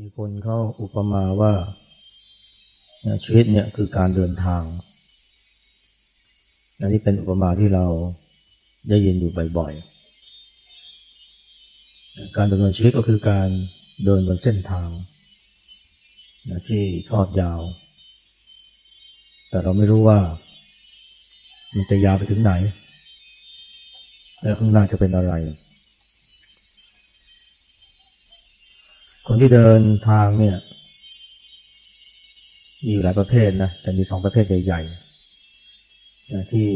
มีคนเขาอุปมาว่าชีวิตเนี่ยคือการเดินทาง อันนี้เป็นอุปมาที่เราได้ยินอยู่บ่อยๆ การดำเนินชีวิตก็คือการเดินบนเส้นทางที่ทอดยาว แต่เราไม่รู้ว่า มันจะยาวไปถึงไหน และข้างหน้าจะเป็นอะไร คนที่เดินทางเนี่ย มีอยู่หลายประเภทนะ แต่มีสองประเภทใหญ่ๆนะที่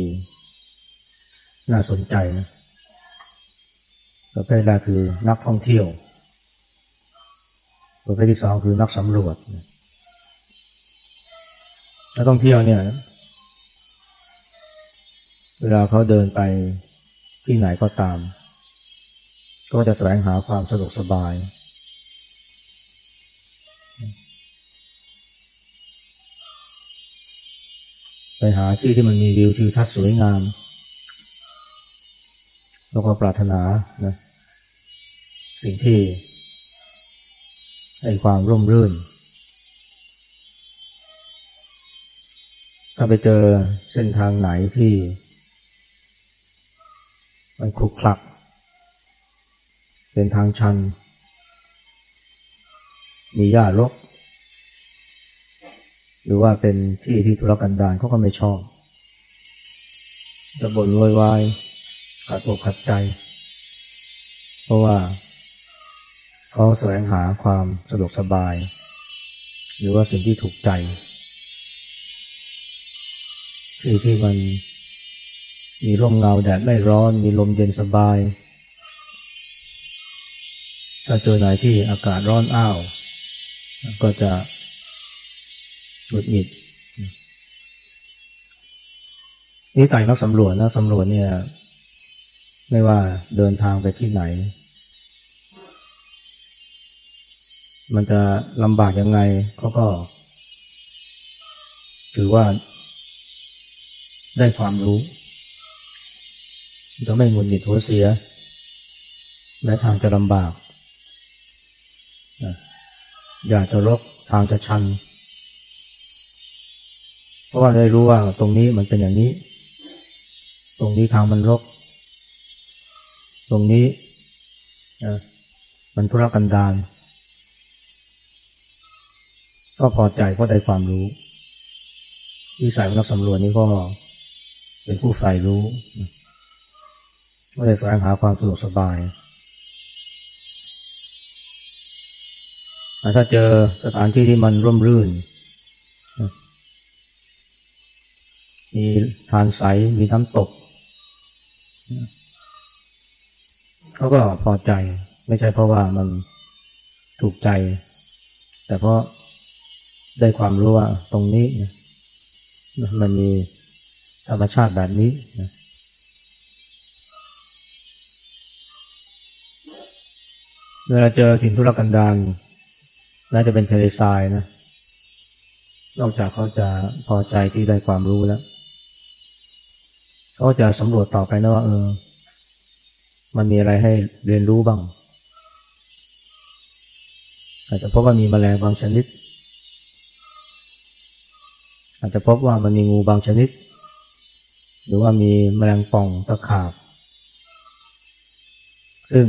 น่าสนใจนะประเภทแรกคือนักท่องเที่ยว ประเภทที่สองคือนักสำรวจนักท่องเที่ยวเนี่ย เวลาเขาเดินไปที่ไหนก็ตาม ก็จะแสวงหาความสะดวกสบาย ไปหาที่ที่มันมีวิวทิวทัศน์สวยงาม แล้วก็ปรารถนานะสิ่งที่ให้ความร่มรื่น ถ้าไปเจอเส้นทางไหนที่ มันคลุกคลัก เป็นทางชัน มีหญ้ารก หรือว่าเป็นที่ที่ธุรกันดารเขาก็ไม่ชอบจะบ่นโวยวายขัดอกขัดใจ เพราะว่าเขาแสวงหาความสะดวกสบาย หรือว่าสิ่งที่ถูกใจที่ที่มันมีร่มเงาแดดไม่ร้อน มีลมเย็นสบาย ถ้าเจอไหนที่อากาศร้อนอ้าว ก็จะ หงุดหงิดนี่ต่ายนักสำรวจนะสำรวจเนี่ย ไม่ว่าเดินทางไปที่ไหน มันจะลำบากยังไงเขาก็ ถือว่า ได้ความรู้จะไม่หงุดหงิดหัวเสียแม้ทางจะลำบาก อยากจะรกทางจะชัน ราะว่าได้รู้ว่าตรงนี้มันเป็นอย่างนี้ ตรงนี้ทางมันรก ตรงนี้มันทุรกันดารก็พอใจเพราะได้ความรู้วิสัยของนักสำรวจนี่ก็เป็นผู้ใฝ่รู้ไม่ได้แสวงหาความสะดวกสบาย ถ้าเจอสถานที่ที่มันร่มรื่น มีทานใส มีน้ำตก เขาก็พอใจ ไม่ใช่เพราะว่ามันถูกใจ แต่เพราะได้ความรู้ว่าตรงนี้มันมีธรรมชาติแบบนี้นะเวลาเจอถิ่นทุรกันดารน่าจะเป็นทะเลทรายนะ นอกจากเขาจะพอใจที่ได้ความรู้แล้ว เขาจะสำรวจต่อไปนะว่าเออ มันมีอะไรให้เรียนรู้บ้าง อาจจะพบว่ามีแมลงบางชนิด อาจจะพบว่ามันมีงูบางชนิด หรือว่ามีแมลงป่องตะขาบ ซึ่ง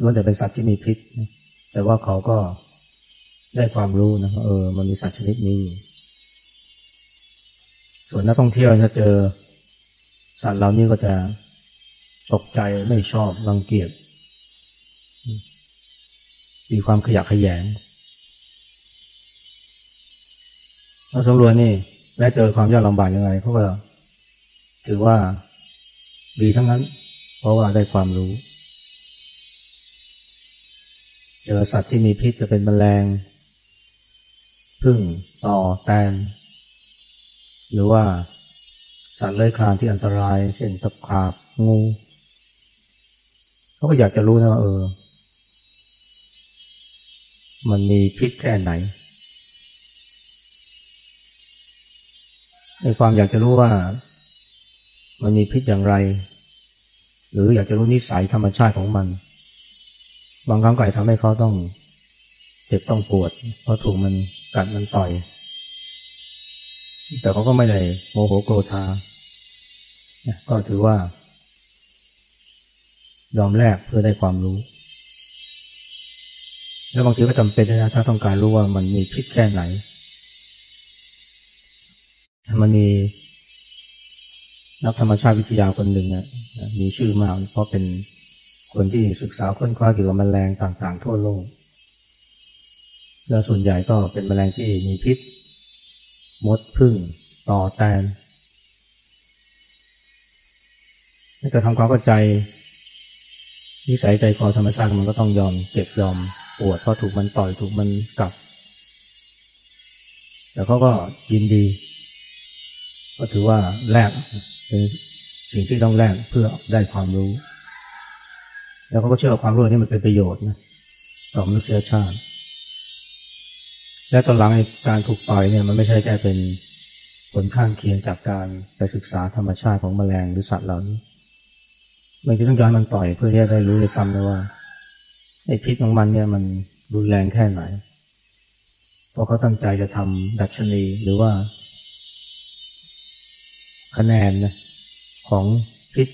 ล้วนแต่เป็นสัตว์ที่มีพิษ แต่ว่าเขาก็ได้ความรู้นะเออ มันมีสัตว์ชนิดนี้ ส่วนนักท่องเที่ยวถ้าเจอสัตว์เหล่านี้ก็จะตกใจไม่ชอบรังเกียจมีความขยะขยงเราสำรวจนี่แม้เจอความยากลำบากยังไงเขาก็ถือว่าดีทั้งนั้น เพราะว่าได้ความรู้ เจอสัตว์ที่มีพิษจะเป็นแมลงพึ่งต่อแตน หรือว่าสัตว์เลื้อยคลานที่อันตราย เช่นตะขาบงูเขาก็อยากจะรู้นะว่าเออ มันมีพิษแค่ไหนในความอยากจะรู้ว่า มันมีพิษอย่างไร หรืออยากจะรู้นิสัยธรรมชาติของมัน บางครั้งก็อาจทำให้เขาต้อง เจ็บต้องปวด เพราะถูกมันกัดมันต่อย แต่เขาก็ไม่ได้โมโหโกรธาก็ถือว่า ยอมแลกเพื่อได้ความรู้ แล้วบางทีก็จำเป็นนะถ้าต้องการรู้ว่ามันมีพิษแค่ไหน มันมีนักธรรมชาติวิทยาคนหนึ่งนะมีชื่อมากเพราะเป็นคนที่ศึกษาค้นคว้าเกี่ยวกับแมลงต่างๆ ทั่วโลก และส่วนใหญ่ก็เป็นแมลงที่มีพิษ มดพึ่งต่อแตนถ้าจะทำความเข้าใจนิสัยใจคอธรรมชาติมันก็ต้องยอมเจ็บยอมปวดเพราะถูกมันต่อยถูกมันกัดแต่เขาก็ยินดี ก็ถือว่าแลกเป็นสิ่งที่ต้องแลกเพื่อได้ความรู้ แล้วเขาก็เชื่อความรู้นี้มันเป็นประโยชน์นะต่อมนุษยชาติ และตอนหลังการถูกต่อยเนี่ยมันไม่ใช่แค่เป็นผลข้างเคียงจากการไปศึกษาธรรมชาติของแมลงหรือสัตว์เหล่านี้บางทีต้องย้อนมันต่อยเพื่อที่จะได้รู้เลยซ้ำเลยว่าไอ้พิษของมันเนี่ยมันรุนแรงแค่ไหนเพราะเขาตั้งใจจะทำดัชนีหรือว่า คะแนนนะของพิษ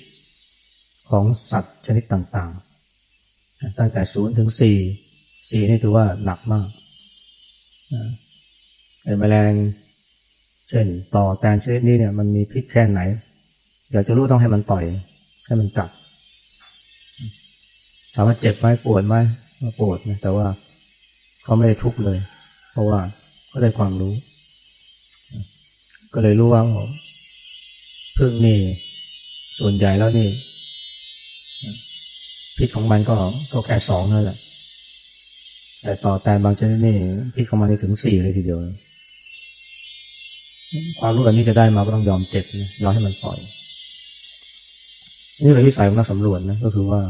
ของสัตว์ชนิดต่างๆ ตั้งแต่ศูนย์ถึงสี่สี่นี่ถือว่าหนักมาก ไอ้แมลงเช่นต่อแตนชนิดนี้เนี่ยมันมีพิษแค่ไหนอยากจะรู้ต้องให้มันต่อย ให้มันกัดถามว่าเจ็บไหมปวดไหมปวดนะแต่ว่าเขาไม่ได้ทุกข์เลย เพราะว่าเขาได้ความรู้ ก็เลยรู้ว่าพึ่งนี่ส่วนใหญ่แล้วนี่พิษของมันก็ก็แค่สองนั่นแหละ แต่ต่อแตนบางชนิดนี่พิษของมันนี่ถึงสี่เลยทีเดียว ความรู้แบบนี้จะได้มาก็ต้องยอมเจ็บนะยอมให้มันปล่อย นี่เป็นวิสัยของนักสำรวจนะก็คือว่า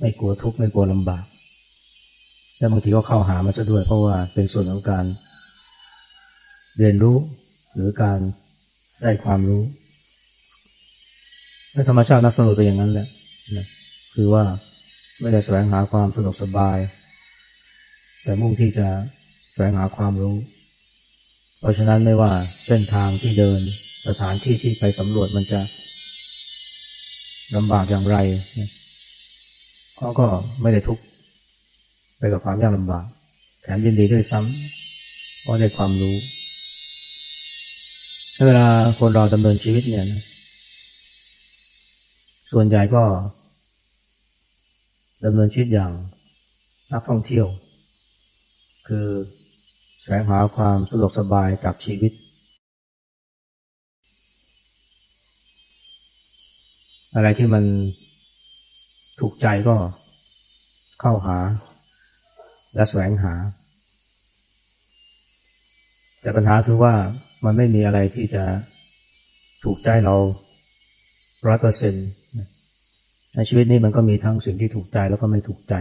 ไม่กลัวทุกข์ไม่กลัวลำบาก และบางทีก็เข้าหามันซะด้วย เพราะว่าเป็นส่วนของการ เรียนรู้หรือการได้ความรู้และธรรมชาตินักสำรวจเป็นอย่างนั้นแหละนะคือว่าไม่ได้แสวงหาความสะดวกสบาย แต่มุ่งที่จะแสวงหาความรู้ เพราะฉะนั้นไม่ว่าเส้นทางที่เดินสถานที่ที่ไปสำรวจมันจะลำบากอย่างไรเขาก็ไม่ได้ทุกข์ไปกับความยากลำบากแถมยินดีด้วยซ้ำเพราะได้ความรู้เวลาคนเราดำเนินชีวิตเนี่ยนะส่วนใหญ่ก็ดำเนินชีวิตอย่างนักท่องเที่ยว คือแสวงหาความสะดวกสบายกับชีวิต อะไรที่มันถูกใจก็เข้าหาและแสวงหา แต่ปัญหาคือว่ามันไม่มีอะไรที่จะถูกใจเราร้อยเปอร์เซ็นต์ในชีวิตนี้มันก็มีทั้งสิ่งที่ถูกใจแล้วก็ไม่ถูกใจ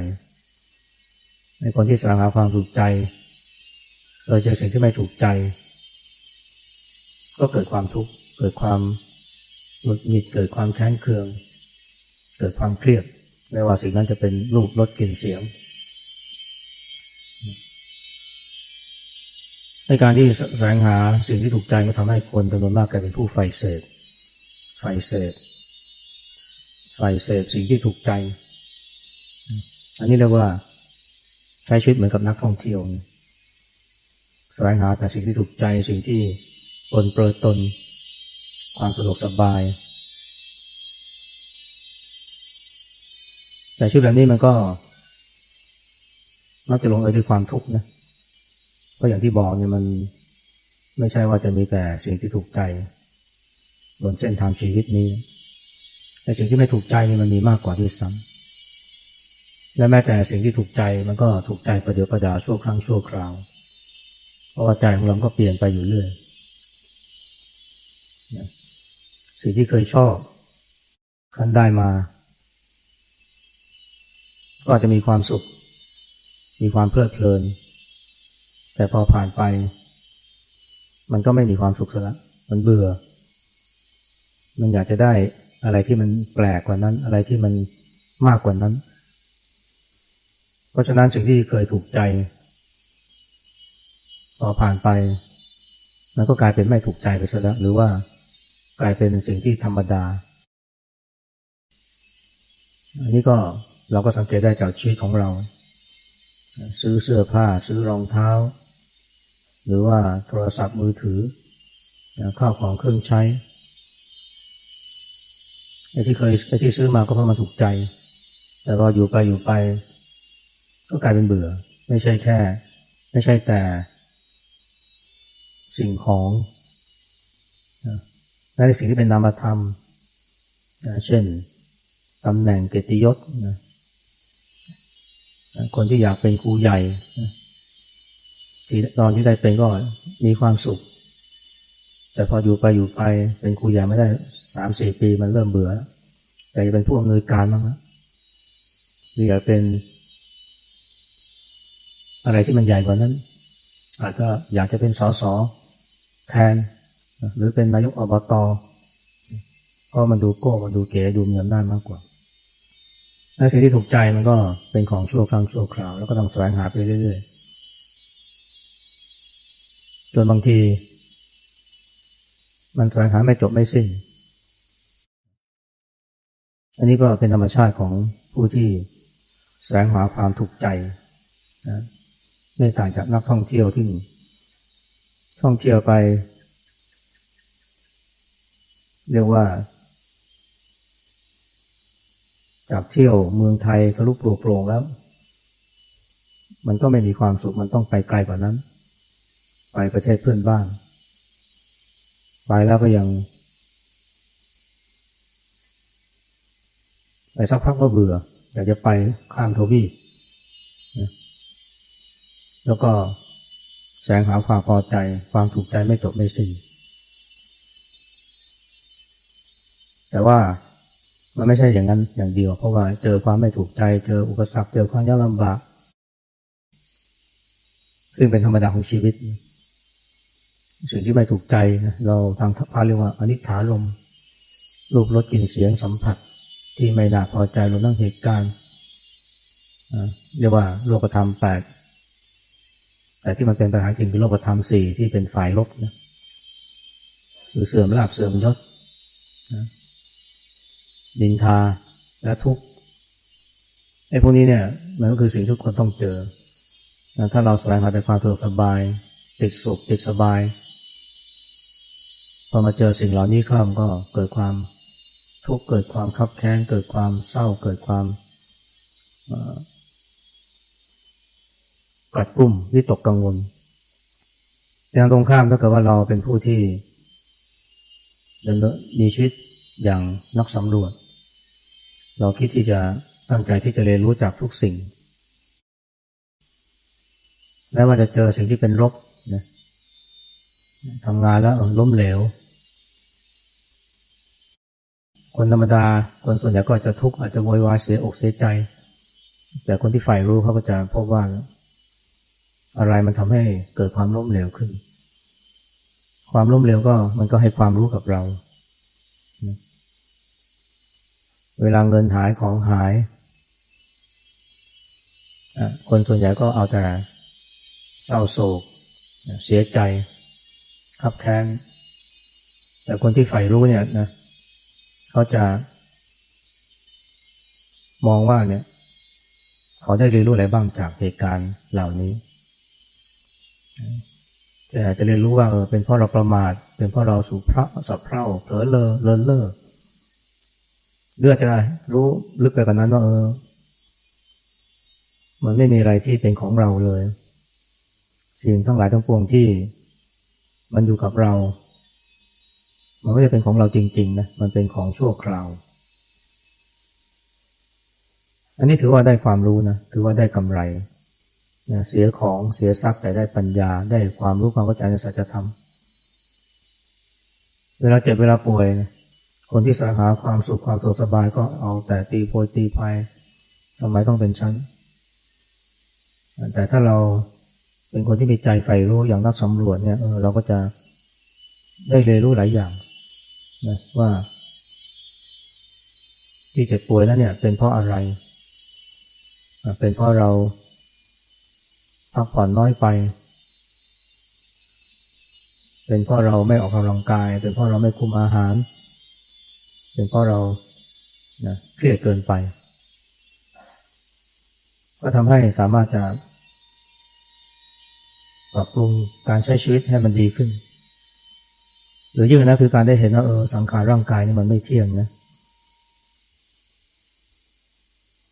ในคนที่แสวงหาความถูกใจเราเจอสิ่งที่ไม่ถูกใจ ก็เกิดความทุกข์เกิดความหงุดหงิดเกิดความแค้นเคือง เกิดความเครียดไม่ว่าสิ่งนั้นจะเป็นรูปรสกลิ่นเสียงในการที่แสวงหาสิ่งที่ถูกใจก็ทำให้คนจำนวนมากกลายเป็นผู้ใฝ่เสพใฝ่เสพใฝ่เสพสิ่งที่ถูกใจ อันนี้เรียกว่า ใช้ชีวิตเหมือนกับนักท่องเที่ยวแสวงหาแต่สิ่งที่ถูกใจสิ่งที่ปนเปื้อนตน ความสะดวกสบาย แต่ชีวิตแบบนี้มันก็ มักจะลงเอยด้วยความทุกข์นะก็อย่างที่บอกเนี่ยมันไม่ใช่ว่าจะมีแต่สิ่งที่ถูกใจบนเส้นทางชีวิตนี้แต่สิ่งที่ไม่ถูกใจนี่มันมีมากกว่าด้วยซ้ำ และแม้แต่สิ่งที่ถูกใจมันก็ถูกใจประเดี๋ยวประดาชั่วครั้งชั่วคราว เพราะว่าใจของเราก็เปลี่ยนไปอยู่เรื่อยสิ่งที่เคยชอบคันได้มา ก็อาจจะมีความสุข มีความเพลิดเพลิน แต่พอผ่านไป มันก็ไม่มีความสุขแล้วมันเบื่อ มันอยากจะได้อะไรที่มันแปลกกว่านั้น อะไรที่มันมากกว่านั้น เพราะฉะนั้นสิ่งที่เคยถูกใจพอผ่านไป มันก็กลายเป็นไม่ถูกใจไปซะแล้วหรือว่ากลายเป็นสิ่งที่ธรรมดา อันนี้ก็เราก็สังเกตได้จากชีวิตของเรา ซื้อเสื้อผ้าซื้อรองเท้า หรือว่าโทรศัพท์มือถือข้าวของเครื่องใช้ไอ้ที่เคยไอ้ที่ซื้อมาก็เพราะมันถูกใจ แต่พออยู่ไปอยู่ไป ก็กลายเป็นเบื่อ ไม่ใช่แค่ ไม่ใช่แต่ สิ่งของและสิ่งที่เป็นนามธรรมเช่นตำแหน่งเกียรติยศคนที่อยากเป็นครูใหญ่ตอนที่ได้เป็นก็มีความสุข แต่พออยู่ไปอยู่ไปเป็นครูใหญ่ไม่ได้สามสี่ปีมันเริ่มเบื่ออยากจะเป็นผู้อำนวยการบ้างนะหรืออยากเป็น อะไรที่มันใหญ่กว่านั้น อาจจะอยากจะเป็นสสแทน หรือเป็นนายกอบตเพราะมันดูโก้มันดูเก๋ดูมีอำนาจมากกว่าและสิ่งที่ถูกใจมันก็เป็นของชั่วครั้งชั่วคราวแล้วก็ต้องแสวงหาไปเรื่อยๆจนบางที มันแสวงหาไม่จบไม่สิ้น อันนี้ก็เป็นธรรมชาติของผู้ที่แสวงหาความถูกใจนะ ไม่ต่างจากนักท่องเที่ยวที่ท่องเที่ยวไป เรียกว่า จากเที่ยวเมืองไทยทะลุปลุกโปร่งแล้ว มันก็ไม่มีความสุขมันต้องไปไกลกว่านั้น ไปประเทศเพื่อนบ้าน ไปแล้วก็ยังไปสักพักก็เบื่อ อยากจะไปข้ามทวีป แล้วก็แสงหาความพอใจ ความถูกใจไม่จบไม่สิ้นแต่ว่ามันไม่ใช่อย่างนั้นอย่างเดียว เพราะว่าเจอความไม่ถูกใจ เจออุปสรรคเจอความยากลำบาก ซึ่งเป็นธรรมดาของชีวิต สิ่งที่ไม่ถูกใจนะเราทางพาเรียกว่าอนิจฐาลมรูปรสกลิ่นเสียงสัมผัส ที่ไม่น่าพอใจรวมทั้งเหตุการณ์เรียกว่าโลกธรรมแปด แต่ที่มันเป็นปัญหาจริงคือโลกธรรมสี่ที่เป็นฝ่ายลบนะหรือเสื่อมลาบเสื่อมยศดินทาและทุกข์ไอ้พวกนี้เนี่ยมันก็คือสิ่งทุกคนต้องเจอ ถ้าเราแสวงหาแต่ความสะดวกสบาย ติดสุขติดสบาย พอมาเจอสิ่งเหล่านี้เข้ามันก็เกิดความทุกข์เกิดความคับแค้นเกิดความเศร้าเกิดความ กัดกุ้มวิตกกังวลอย่างตรงข้ามถ้าเกิดว่าเราเป็นผู้ที่ดำเนินมีชีวิตอย่างนักสำรวจ เราคิดที่จะตั้งใจที่จะเรียนรู้จากทุกสิ่งแม้ว่าจะเจอสิ่งที่เป็นลบนะทำงานแล้วล้มเหลว คนธรรมดาคนส่วนใหญ่ก็จะทุกข์อาจจะโวยวายเสียอกเสียใจ แต่คนที่ใฝ่รู้เขาก็จะพบว่า อะไรมันทำให้เกิดความล้มเหลวขึ้น ความล้มเหลวก็มันก็ให้ความรู้กับเรา เวลาเงินหายของหาย คนส่วนใหญ่ก็เอาแต่เศร้าโศก เสียใจขับแค้น แต่คนที่ใฝ่รู้เนี่ยนะเขาจะ มองว่าเนี่ย เขาได้เรียนรู้อะไรบ้างจากเหตุการณ์เหล่านี้ จะจะเรียนรู้ว่าเออเป็นเพราะเราประมาท เป็นเพราะเราสูบพระสับเพร่าเผลอเลอเลินเล่อเลือดจะรู้ลึกไปกว่านั้นว่าเออ มันไม่มีอะไรที่เป็นของเราเลย สิ่งทั้งหลายทั้งปวงที่ มันอยู่กับเรา มันไม่ได้เป็นของเราจริง ๆ นะ มันเป็นของชั่วคราว อันนี้ถือว่าได้ความรู้นะ ถือว่าได้กำไร นะเสียของเสียทรัพย์แต่ได้ปัญญาได้ความรู้ความเข้าใจในสัจธรรม เวลาเจ็บเวลาป่วยนะคนที่สาหาความสุขความสุขสบายก็เอาแต่ตีโพยตีพายทำไมต้องเป็นชั้น แต่ถ้าเราเป็นคนที่มีใจใฝ่รู้อย่างนักสำรวจเนี่ยเออเราก็จะได้เรียนรู้หลายอย่างนะว่า ที่เจ็บป่วยแล้วเนี่ย เป็นเพราะอะไร เป็นเพราะเรา พักผ่อนน้อยไป เป็นเพราะเราไม่ออกกำลังกาย เป็นเพราะเราไม่คุมอาหาร เป็นเพราะเรานะเครียดเกินไป ก็ทำให้สามารถจะปรับปรุงการใช้ชีวิตให้มันดีขึ้น หรือยิ่งนะคือการได้เห็นว่าเออสังขารร่างกายนี่มันไม่เที่ยงนะ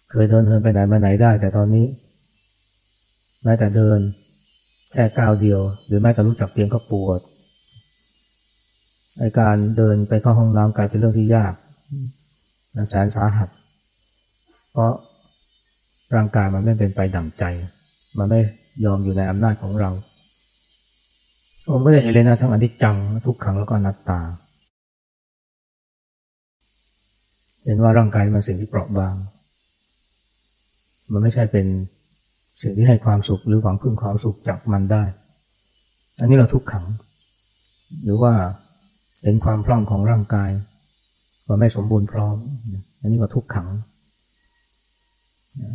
เคยเดินเดินไปไหนมาไหนได้ แต่ตอนนี้ ม้แต่เดิน แค่ก้าวเดียว หรือแม้แต่รู้จักเตียงก็ปวดไอการเดินไปเข้าห้องน้ำกลายเป็นเรื่องที่ยากแสนสาหัส เพราะร่างกายมันไม่เป็นไปดั่งใจ มันไม่ยอมอยู่ในอำนาจของเราผมก็ได้เห็นเลยนะทั้งอนิจจังทุกขังแล้วก็อนัตตา เห็นว่าร่างกายมันสิ่งที่เปราะบาง มันไม่ใช่เป็น สิ่งที่ให้ความสุขหรือหวังพึ่งความสุขจากมันได้ อันนี้เราทุกขัง หรือว่าเห็นความพร่องของร่างกายว่าไม่สมบูรณ์พร้อม อันนี้ก็ทุกขัง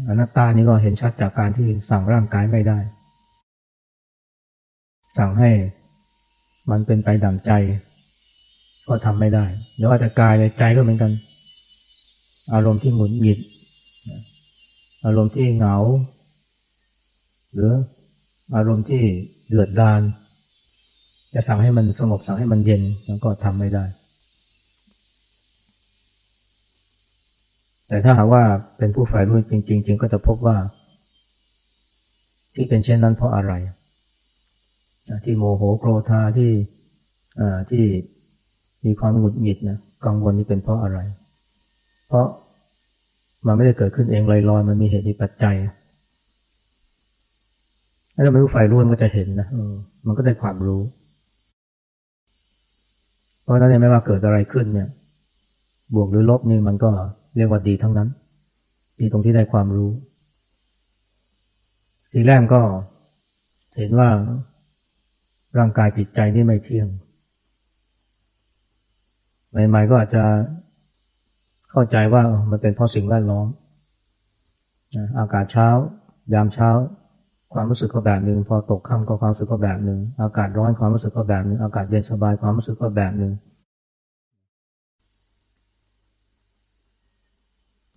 อนัตตานี่ก็เห็นชัดจากการที่สั่งร่างกายไม่ได้ สั่งให้มันเป็นไปดั่งใจ ก็ทำไม่ได้เดี๋ยวอาจจะกายเลยใจก็เหมือนกัน อารมณ์ที่หงุดหงิด อารมณ์ที่เหงา หรืออารมณ์ที่เดือดดานจะสั่งให้มันสงบสั่งให้มันเย็นมันก็ทำไม่ได้ แต่ถ้าหากว่าเป็นผู้ฝ่ายรู้จริงๆจริงก็จะพบว่า ที่เป็นเช่นนั้นเพราะอะไรที่โมโหโกรธาที่ที่มีความหงุดหงิดนะกังวลนี่เป็นเพราะอะไร เพราะมันไม่ได้เกิดขึ้นเองลอยๆมันมีเหตุมีปัจจัย ถ้าเราเป็นผู้ฝ่ายรู้มันก็จะเห็นนะมันก็ได้ความรู้ เพราะฉะนั้นไม่ว่าเกิดอะไรขึ้นเนี่ย บวกหรือลบนี่มันก็เรียกว่าดีทั้งนั้น ดีตรงที่ได้ความรู้ ทีแรกก็เห็นว่าร่างกายจิตใจนี่ไม่เที่ยง ใหม่ๆก็อาจจะเข้าใจว่ามันเป็นเพราะสิ่งแวดล้อมอากาศเช้า ยามเช้า ความรู้สึกก็แบบหนึ่งพอตกค่ำก็ความรู้สึกก็แบบหนึ่งอากาศร้อนความรู้สึกก็แบบหนึ่งอากาศเย็นสบายความรู้สึกก็แบบหนึ่ง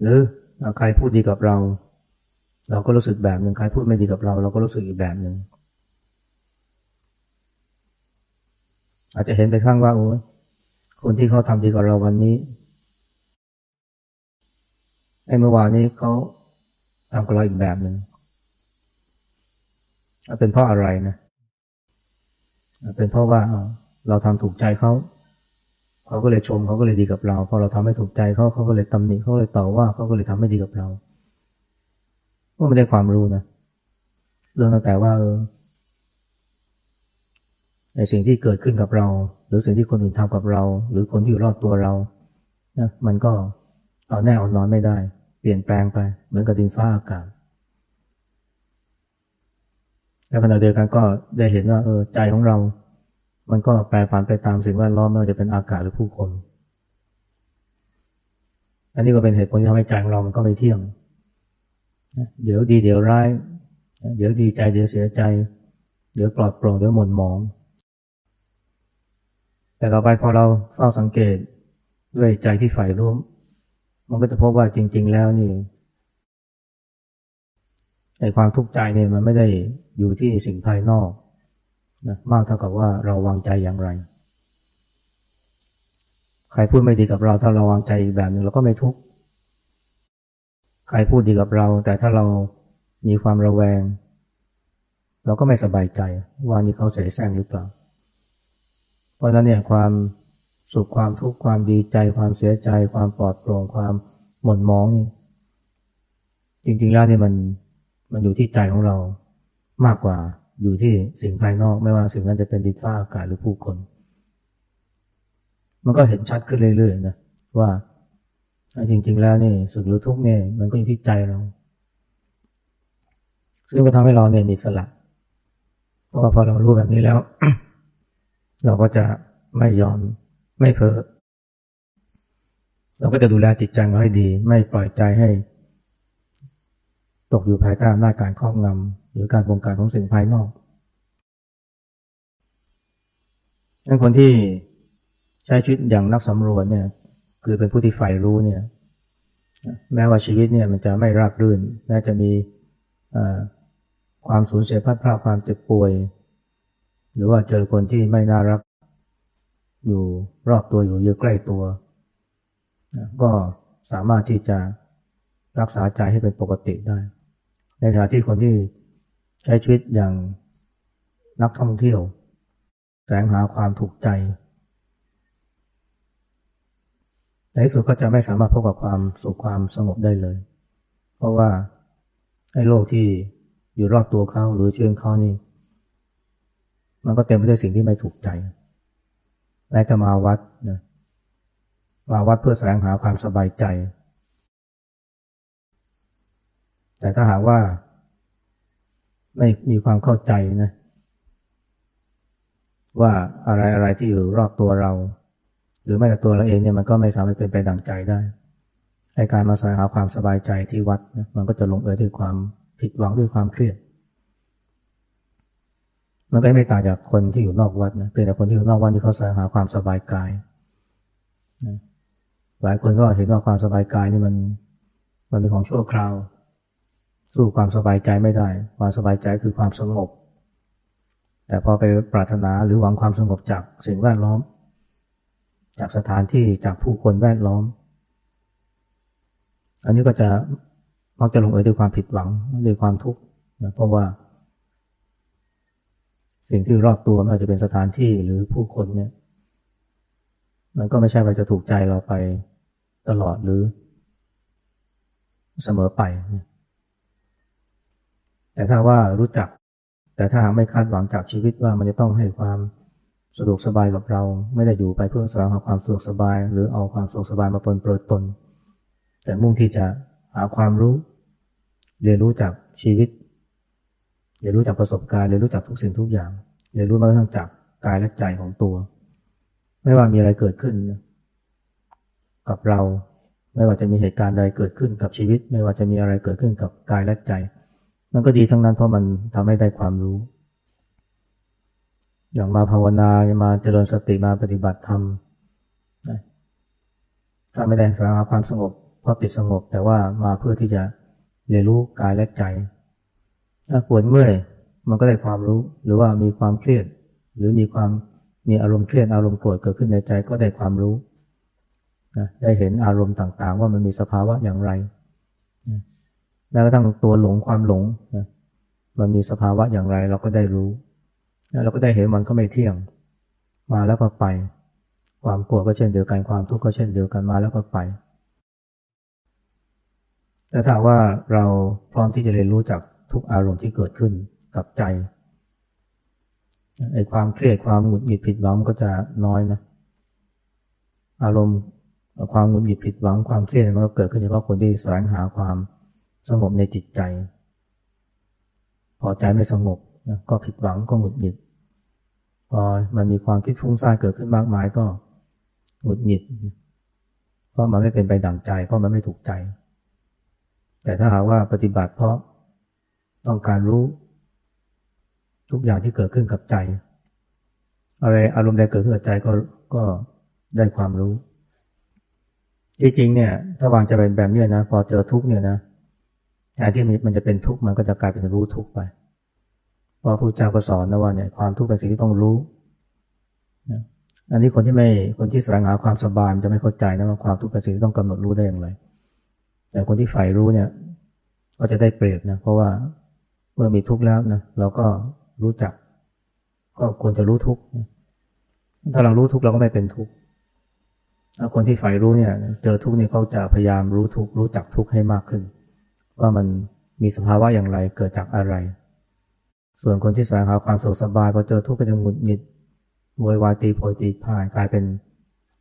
หรือใครพูดดีกับเรา เราก็รู้สึกแบบหนึ่งใครพูดไม่ดีกับเรา เราก็รู้สึกอีกแบบหนึ่งอาจจะเห็นไปข้างว่าโอ้คนที่เขาทำดีกับเราวันนี้ไอ้เมื่อวานนี้เขาทำกับเราอีกแบบหนึ่ง เป็นเพราะอะไรนะเป็นเพราะว่าเราทำถูกใจเขาเขาก็เลยชมเขาก็เลยดีกับเราพอเราทำให้ถูกใจเขาเขาก็เลยตำหนิเขาเลยต่อว่าเขาก็เลยทำไม่ดีกับเราก็ไม่ได้ความรู้นะเรื่องตั้งแต่ว่าเออในสิ่งที่เกิดขึ้นกับเรา หรือสิ่งที่คนอื่นทำกับเรา หรือคนที่อยู่รอบตัวเรานะมันก็เอาแน่เอานอนไม่ได้ เปลี่ยนแปลงไป เหมือนกับดินฟ้าอากาศ แล้วขณะเดียวกันก็ได้เห็นว่าเออใจของเรา มันก็แปรผันไปตามสิ่งแวดล้อมไม่ว่าจะเป็นอากาศหรือผู้คน อันนี้ก็เป็นเหตุผลที่ทำให้ใจของเรามันก็ไม่เที่ยง เดี๋ยวดีเดี๋ยวร้าย เดี๋ยวดีใจเดี๋ยวเสียใจ เดี๋ยวปลอดโปร่งเดี๋ยวหม่นหมอง แต่ต่อไปพอเราเฝ้าสังเกตด้วยใจที่ใฝ่รู้ มันก็จะพบว่าจริง ๆ แล้วนี่ ไอ้ความทุกข์ใจเนี่ยมันไม่ได้อยู่ที่สิ่งภายนอกนะมากเท่ากับว่าเราวางใจอย่างไร ใครพูดไม่ดีกับเรา ถ้าเราวางใจอีกแบบหนึ่งเราก็ไม่ทุกข์ใครพูดดีกับเรา แต่ถ้าเรามีความระแวง เราก็ไม่สบายใจว่านี่เขาเสแสร้งหรือเปล่า เพราะนั้นเนี่ยความสุขความทุกข์ความดีใจ ความเสียใจ ความปลอดโปร่งความหม่นมองนี่จริงๆแล้วนี่มัน มันอยู่ที่ใจของเรามากกว่าอยู่ที่สิ่งภายนอกไม่ว่าสิ่งนั้นจะเป็นดินฟ้าอากาศหรือผู้คน มันก็เห็นชัดขึ้นเรื่อยๆนะว่าจริง ๆ แล้วนี่สุขหรือทุกข์เนี่ยมันก็อยู่ที่ใจเราซึ่งก็ทำให้เราเนี่ยมีสละเพราะว่าพอเรารู้แบบนี้แล้ว เราก็จะไม่ยอมไม่เพ้อเราก็จะดูแลจิตใจเราให้ดี ไม่ปล่อยใจให้ ตกอยู่ภายใต้อำนาจการครอบงำหรือการบงการของสิ่งภายนอกนั้นคนที่ใช้ชีวิตอย่างนักสำรวจเนี่ย คือเป็นผู้ที่ใฝ่รู้เนี่ย แม้ว่าชีวิตเนี่ยมันจะไม่ราบรื่นแม้จะมีความสูญเสียพลาดพลาดความเจ็บป่วย หรือว่าเจอคนที่ไม่น่ารัก อยู่รอบตัวอยู่เยอะใกล้ตัว ก็สามารถที่จะ รักษาใจให้เป็นปกติได้ ในขณะที่คนที่ใช้ชีวิตอย่างนักท่องเที่ยว แสวงหาความถูกใจ ในที่สุดก็จะไม่สามารถพบกับความสุขความสงบได้เลย เพราะว่าไอ้โลกที่อยู่รอบตัวเขาหรือเชื่อเขานี่ มันก็เต็มไปด้วยสิ่งที่ไม่ถูกใจแม้จะมาวัดนะมาวัดเพื่อแสวงหาความสบายใจ แต่ถ้าหากว่า ไม่มีความเข้าใจนะ ว่าอะไรอะไรที่อยู่รอบตัวเรา หรือแม้แต่ตัวเราเองเนี่ยมันก็ไม่สามารถเป็นไปดังใจได้ให้การมาสวงหาความสบายใจที่วัดนะมันก็จะลงเอยด้วยความผิดหวังด้วยความเครียด มันก็ไม่ต่างจากคนที่อยู่นอกวัดนะเป็นแต่คนที่อยู่นอกวัดที่เขาสวงหาความสบายกายหลายคนก็เห็นว่าความสบายกายนี่มัน มันเป็นของชั่วคราว สู้ความสบายใจไม่ได้ ความสบายใจคือความสงบ แต่พอไปปรารถนาหรือหวังความสงบจากสิ่งแวดล้อม จากสถานที่จากผู้คนแวดล้อม อันนี้ก็จะมักจะลงเอยด้วยความผิดหวังด้วยความทุกข์นะเพราะว่า สิ่งที่รอบตัวไม่ว่าจะเป็นสถานที่หรือผู้คนเนี่ย มันก็ไม่ใช่ว่าจะถูกใจเราไปตลอดหรือเสมอไป แต่ถ้าว่ารู้จัก แต่ถ้าไม่คาดหวังจากชีวิตว่ามันจะต้องให้ความสะดวกสบายกับเรา ไม่ได้อยู่ไปเพื่อสร้างความสะดวกสบาย หรือเอาความสะดวกสบายมาปนเปื้อนตน แต่มุ่งที่จะหาความรู้ เรียนรู้จากชีวิต เรียนรู้จากประสบการณ์ เรียนรู้จากทุกสิ่งทุกอย่าง เรียนรู้มาทั้งจากกายและใจของตัว ไม่ว่ามีอะไรเกิดขึ้น กับเรา ไม่ว่าจะมีเหตุการณ์ใดเกิดขึ้นกับชีวิต ไม่ว่าจะมีอะไรเกิดขึ้นกับกายและใจ มันก็ดีทั้งนั้นเพราะมันทำให้ได้ความรู้ อย่างมาภาวนามาเจริญสติมาปฏิบัติธรรมถ้าไม่ได้สาความสงบเพราะติดสงบ แต่ว่ามาเพื่อที่จะเรียนรู้กายและใจ ถ้าปวดเมื่อยมันก็ได้ความรู้ หรือว่ามีความเครียด หรือมีความมีอารมณ์เครียดอารมณ์โกรธเกิดขึ้นในใจก็ได้ความรู้นะได้เห็นอารมณ์ต่างๆ ว่ามันมีสภาวะอย่างไร แม้กระทั่งตัวหลงความหลงนะมันมีสภาวะอย่างไรเราก็ได้รู้เราก็ได้เห็นมันก็ไม่เที่ยง มาแล้วก็ไป ความกลัวก็เช่นเดียวกันความทุกข์ก็เช่นเดียวกันมาแล้วก็ไปแต่ถ้าว่าเราพร้อมที่จะเรียนรู้จากทุกอารมณ์ที่เกิดขึ้นกับใจไอ้ความเครียดความหงุดหงิดผิดหวังก็จะน้อยนะอารมณ์ความหงุดหงิดผิดหวังความเครียดมันก็เกิดขึ้นเฉพาะคนที่แสวงหาความ สงบในจิตใจ พอใจไม่สงบนะก็ผิดหวังก็หงุดหงิด พอมันมีความคิดฟุ้งซ่านเกิดขึ้นมากมายก็หงุดหงิด เพราะมันไม่เป็นไปดั่งใจ เพราะมันไม่ถูกใจ แต่ถ้าหากว่าปฏิบัติเพราะต้องการรู้ ทุกอย่างที่เกิดขึ้นกับใจ อะไรอารมณ์ใดเกิดขึ้นกับใจก็ก็ได้ความรู้ จริงๆเนี่ย ถ้าวางจะเป็นแบบนี้นะ พอเจอทุกเนี่ยนะ แทนที่มันจะเป็นทุกข์มันก็จะกลายเป็นรู้ทุกข์ไปเพราะพระเจ้าก็สอนนะว่าเนี่ยความทุกข์เป็นสิ่งที่ต้องรู้นะอันนี้คนที่ไม่คนที่แสวงหาความสบายจะไม่เข้าใจนะว่าความทุกข์เป็นสิ่งที่ต้องกำหนดรู้ได้อย่างไร แต่คนที่ใฝ่รู้เนี่ย ก็จะได้เปรียบนะเพราะว่าเมื่อมีทุกข์แล้วนะเราก็รู้จัก ก็ควรจะรู้ทุกข์ถ้าเรารู้ทุกข์เราก็ไม่เป็นทุกข์คนที่ใฝ่รู้เนี่ย เจอทุกข์นี่เขาจะพยายามรู้ทุกข์รู้จักทุกข์ให้มากขึ้น ว่ามันมีสภาวะอย่างไรเกิดจากอะไร ส่วนคนที่แสายหาความสุขสบายพอเจอทุกข์ก็จะหงุดหงิดโวยวายตีโพยตีพายกลายเป็น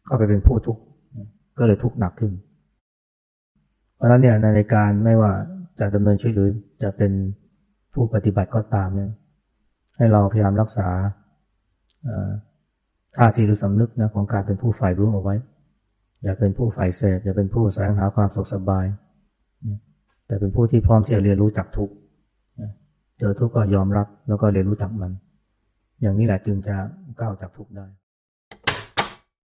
เข้าไปเป็นผู้ทุกข์ก็เลยทุกข์หนักขึ้น เพราะฉะนั้นเนี่ยในการไม่ว่าจะดำเนินชีวิตหรือจะเป็นผู้ปฏิบัติก็ตามเนี่ยให้เราพยายามรักษาท่าทีหรือสำนึกนะของการเป็นผู้ฝ่ายรู้เอาไว้ อย่าเป็นผู้ฝ่ายเสพอย่าเป็นผู้แสวงหาความสุขสบาย แต่เป็นผู้ที่พร้อมที่จะเรียนรู้จากทุกเจอทุกข์ก็ยอมรับแล้วก็เรียนรู้จากมัน อย่างนี้แหละจึงจะก้าวจากทุกข์ได้